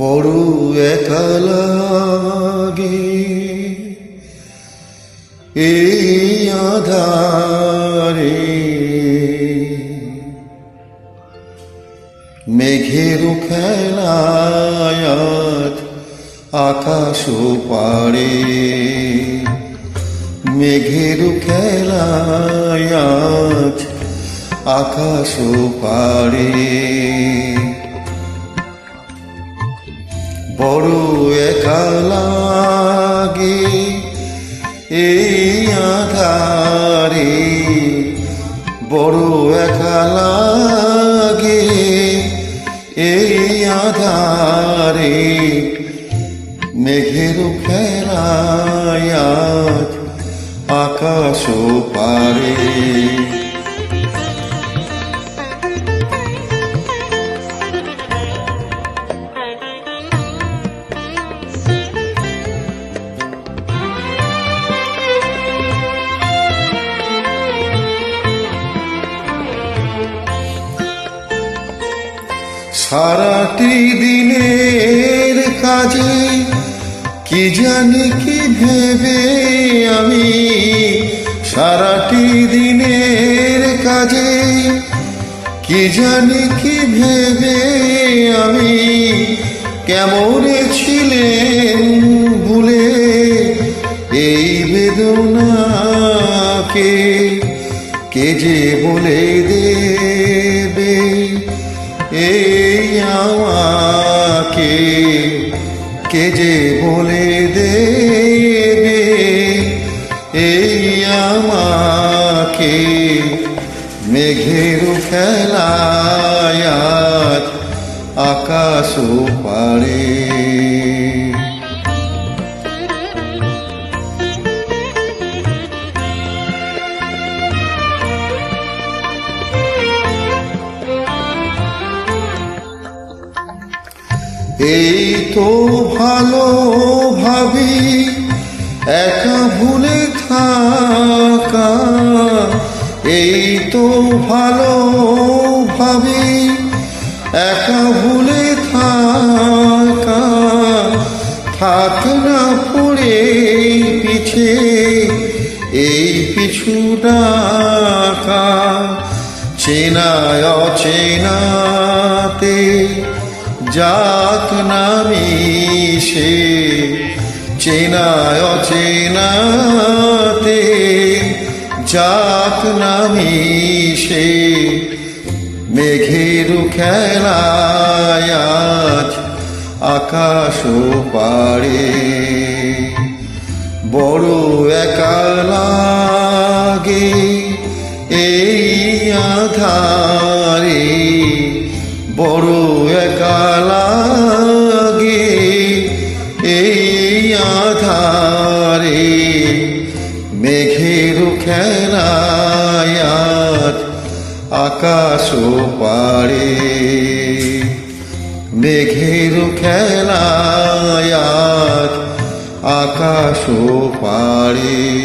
বড় একা লাগে এই আধারে মেঘের খেলায়াত আকাশ পাড়ে। মেঘের খেলায়াত আকাশ পাড়ে। বড় একা লাগে এই আধারে বড় একা লাগে এই আধারে মেঘের ফেরায়াত আকাশ পারে। সারাটি দিনের কাজে কি জানি কি ভেবে আমি? সারাটি দিনের কাজে কি জানি কি ভেবে আমি? কেমন ছিলেন ভুলে এই বেদনাকে কে যে বলে দেবে? এই কে যে বলে দেবে এই আমাকে মেঘের খেলায়াত আকাশ পারে এই তো ভালো ভাবি, একা ভুলে থাকা। এই তো ভালো ভাবি, একা ভুলে থাকা। থাক না পড়ে পিছে, এই পিছু ডাকা। চেনায় অচেনাতে যাক নামিশে চেনায় অচেনাতে, যাক নামিশে মেঘের খেলায়াজ আকাশ পাড়ে। বড় একা লাগে এই আধারে, বড় একা মেঘের খেলায়াত আকাশ পাড়ে মেঘের খেলায়াত আকাশ পাড়ে